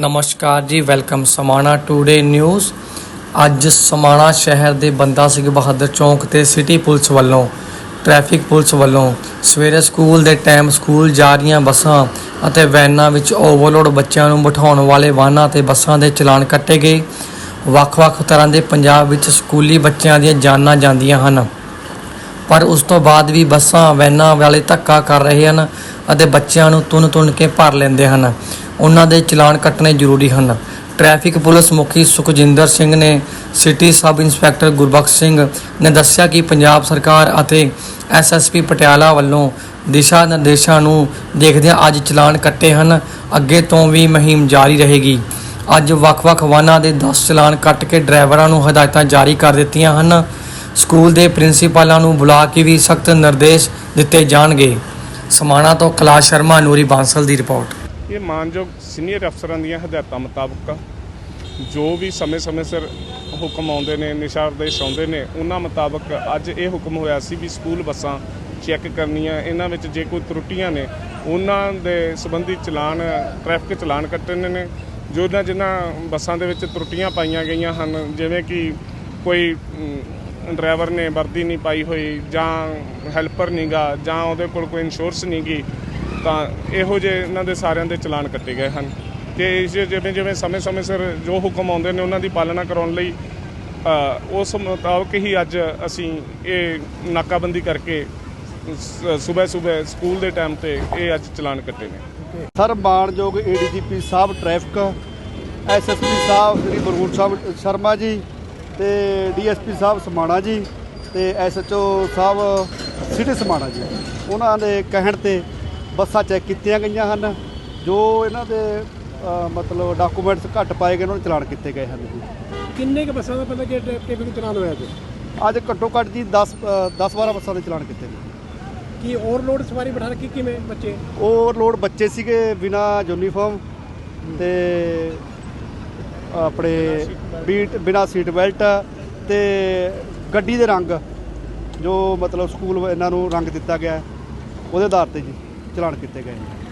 ਨਮਸਕਾਰ ਜੀ, welcome Samana today news ਅੱਜ ਸਮਾਣਾ ਸ਼ਹਿਰ ਦੇ ਬੰਦਾ ਸਿੰਘ ਬਹਾਦਰ ਚੌਂਕ ਤੇ ਸਿਟੀ ਪੁਲਿਸ ਵੱਲੋਂ, ਟ੍ਰੈਫਿਕ ਪੁਲਿਸ ਵੱਲੋਂ ਸਵੇਰੇ ਸਕੂਲ ਦੇ ਟਾਈਮ ਸਕੂਲ ਜਾ ਰਹੀਆਂ ਬੱਸਾਂ ਅਤੇ ਵੈਨਾਂ ਵਿੱਚ ਓਵਰਲੋਡ ਬੱਚਿਆਂ ਨੂੰ ਬਿਠਾਉਣ ਵਾਲੇ ਵਾਹਨਾਂ ਤੇ ਬੱਸਾਂ ਦੇ ਚਲਾਨ ਕੱਟੇ ਗਏ। ਵੱਖ-ਵੱਖ ਤਰ੍ਹਾਂ ਦੇ ਪੰਜਾਬ ਵਿੱਚ ਸਕੂਲੀ ਬੱਚਿਆਂ ਦੀਆਂ ਜਾਨਾਂ ਜਾਂਦੀਆਂ ਹਨ। ਪਰ ਉਸ ਤੋਂ ਬਾਅਦ ਵੀ ਬੱਸਾਂ ਵੈਨਾਂ ਵਾਲੇ ਧੱਕਾ ਕਰ ਰਹੇ ਹਨ ਅਤੇ ਬੱਚਿਆਂ ਨੂੰ ਤੁੰਨ-ਤੁੰਨ ਕੇ ਭਰ ਲੈਂਦੇ ਹਨ। ਉਹਨਾਂ ਦੇ ਚਲਾਨ ਕੱਟਣੇ ਜ਼ਰੂਰੀ ਹਨ। ਟ੍ਰੈਫਿਕ ਪੁਲਿਸ ਮੁਖੀ ਸੁਖਜਿੰਦਰ ਸਿੰਘ ਨੇ city sub inspector Gurbaksh Singh ਨੇ ਦੱਸਿਆ ਕਿ ਪੰਜਾਬ ਸਰਕਾਰ ਅਤੇ ਐਸਐਸਪੀ ਪਟਿਆਲਾ ਵੱਲੋਂ ਦਿਸ਼ਾ ਨਿਰਦੇਸ਼ਾਂ ਨੂੰ ਦੇਖਦਿਆਂ ਅੱਜ ਚਲਾਨ ਕੱਟੇ ਹਨ। ਅੱਗੇ ਤੋਂ ਵੀ ਮੁਹਿੰਮ ਜਾਰੀ ਰਹੇਗੀ। ਅੱਜ ਵੱਖ-ਵੱਖ ਵਾਹਨਾਂ ਦੇ 10 ਚਲਾਨ ਕੱਟ ਕੇ ਡਰਾਈਵਰਾਂ ਨੂੰ ਹਦਾਇਤਾਂ ਜਾਰੀ ਕਰ ਦਿੱਤੀਆਂ ਹਨ। ਸਕੂਲ ਦੇ ਪ੍ਰਿੰਸੀਪਲਾਂ ਨੂੰ ਬੁਲਾ ਕੇ ਵੀ ਸਖਤ ਨਿਰਦੇਸ਼ ਦਿੱਤੇ ਜਾਣਗੇ। ਸਮਾਣਾ ਤੋਂ ਕੈਲਾਸ਼ ਸ਼ਰਮਾ, ਨੂਰੀ ਬਾਂਸਲ ਦੀ ਰਿਪੋਰਟ। ਇਹ ਮਾਨਯੋਗ ਸੀਨੀਅਰ ਅਫਸਰਾਂ ਦੀਆਂ ਹਦਾਇਤਾਂ ਮੁਤਾਬਕ ਜੋ ਵੀ ਸਮੇਂ-ਸਮੇਂ ਸਿਰ ਹੁਕਮ ਆਉਂਦੇ ਨੇ ਨਿਸ਼ਾਰਦੇਸ਼ ਆਉਂਦੇ ਨੇ, ਉਹਨਾਂ ਮੁਤਾਬਕ ਅੱਜ ਇਹ ਹੁਕਮ ਹੋਇਆ ਸੀ ਵੀ ਸਕੂਲ ਬੱਸਾਂ ਚੈੱਕ ਕਰਨੀਆਂ, ਇਹਨਾਂ ਵਿੱਚ ਜੇ ਕੋਈ ਤਰੁੱਟੀਆਂ ਨੇ, ਉਹਨਾਂ ਦੇ ਸੰਬੰਧੀ ਚਲਾਨ, ਟ੍ਰੈਫਿਕ ਚਲਾਨ ਕੱਟਣੇ ਨੇ। ਜੋ ਇਹਨਾਂ ਜਿਨ੍ਹਾਂ ਬੱਸਾਂ ਦੇ ਵਿੱਚ ਤਰੁੱਟੀਆਂ ਪਾਈਆਂ ਗਈਆਂ ਹਨ, ਜਿਵੇਂ ਕਿ ਕੋਈ ਡਰਾਈਵਰ ਨੇ ਵਰਦੀ ਨਹੀਂ ਪਾਈ ਹੋਈ ਜਾਂ ਹੈਲਪਰ ਨਹੀਂਗਾ ਜਾਂ ਉਹਦੇ ਕੋਲ ਕੋਈ ਇੰਸ਼ੋਰੈਂਸ ਨਹੀਂਗੀ ਤਾਂ ਇਹੋ ਜਿਹੇ ਇਹਨਾਂ ਦੇ ਸਾਰਿਆਂ ਦੇ ਚਲਾਨ ਕੱਟੇ ਗਏ ਹਨ। ਤੇ ਇਸ ਜਿਵੇਂ ਜਿਵੇਂ ਸਮੇਂ-ਸਮੇਂ ਸਿਰ ਜੋ ਹੁਕਮ ਆਉਂਦੇ ਨੇ ਉਹਨਾਂ ਦੀ ਪਾਲਣਾ ਕਰਾਉਣ ਲਈ ਉਸ ਮੁਤਾਬਕ ਹੀ ਅੱਜ ਅਸੀਂ ਇਹ ਨਾਕਾਬੰਦੀ ਕਰਕੇ ਸਵੇਰ ਸਵੇਰ ਸਕੂਲ ਦੇ ਟਾਈਮ ਤੇ ਇਹ ਅੱਜ ਚਲਾਨ ਕੱਟੇ ਨੇ। ਸਰ ਮਾਨਯੋਗ ਏਡੀਜੀਪੀ ਸਾਹਿਬ, ਟ੍ਰੈਫਿਕ ਐਸਐਸਪੀ ਸਾਹਿਬ, ਸ੍ਰੀ ਬਰੂਨ ਸਾਹਿਬ ਸ਼ਰਮਾ ਜੀ ਤੇ ਡੀਐਸਪੀ ਸਾਹਿਬ ਸਮਾਣਾ ਜੀ ਤੇ ਐਸਐਚਓ ਸਾਹਿਬ, ਸਿਟੀ ਸਮਾਣਾ ਜੀ। ਉਹਨਾਂ ਦੇ ਕਹਿਣ ਤੇ ਬੱਸਾਂ ਚੈੱਕ ਕੀਤੀਆਂ ਗਈਆਂ ਹਨ ਜੋ ਇਹਨਾਂ ਦੇ ਅ, ਮਤਲਬ ਡਾਕੂਮੈਂਟਸ ਘੱਟ ਪਾਏ ਗਏ ਉਹਨਾਂ ਨੂੰ ਚਲਾਨ ਕੀਤੇ ਗਏ ਹਨ ਜੀ। ਕਿੰਨੇ ਕ ਬੱਸਾਂ ਦਾ ਪਤਾ ਕਿ ਟ੍ਰੈਫਿਕ ਚਲਾਨ ਹੋਇਆ ਤੇ ਅੱਜ ਘੱਟੋ ਘੱਟ ਜੀ 10 10 12 ਬੱਸਾਂ ਦੇ ਚਲਾਨ ਕੀਤੇ ਗਏ। ਕੀ ਓਵਰਲੋਡ ਸਵਾਰੀ ਬਿਠਾ ਰੱਖੀ ਕਿਵੇਂ ਬੱਚੇ? ਓਵਰਲੋਡ ਬੱਚੇ ਸੀਗੇ ਬਿਨਾ ਯੂਨੀਫਾਰਮ ਤੇ ਆਪਣੇ ਬੀਟ ਬਿਨਾ ਸੀਟ ਬੈਲਟ ਤੇ ਗੱਡੀ ਦੇ ਰੰਗ ਜੋ ਮਤਲਬ ਸਕੂਲ ਇਹਨਾਂ ਨੂੰ ਰੰਗ ਦਿੱਤਾ ਗਿਆ ਹੈ, ਉਹਦੇ ਆਧਾਰ ਤੇ ਜੀ। ਚਲਾਨ ਕੀਤੇ ਗਏ ਨੇ।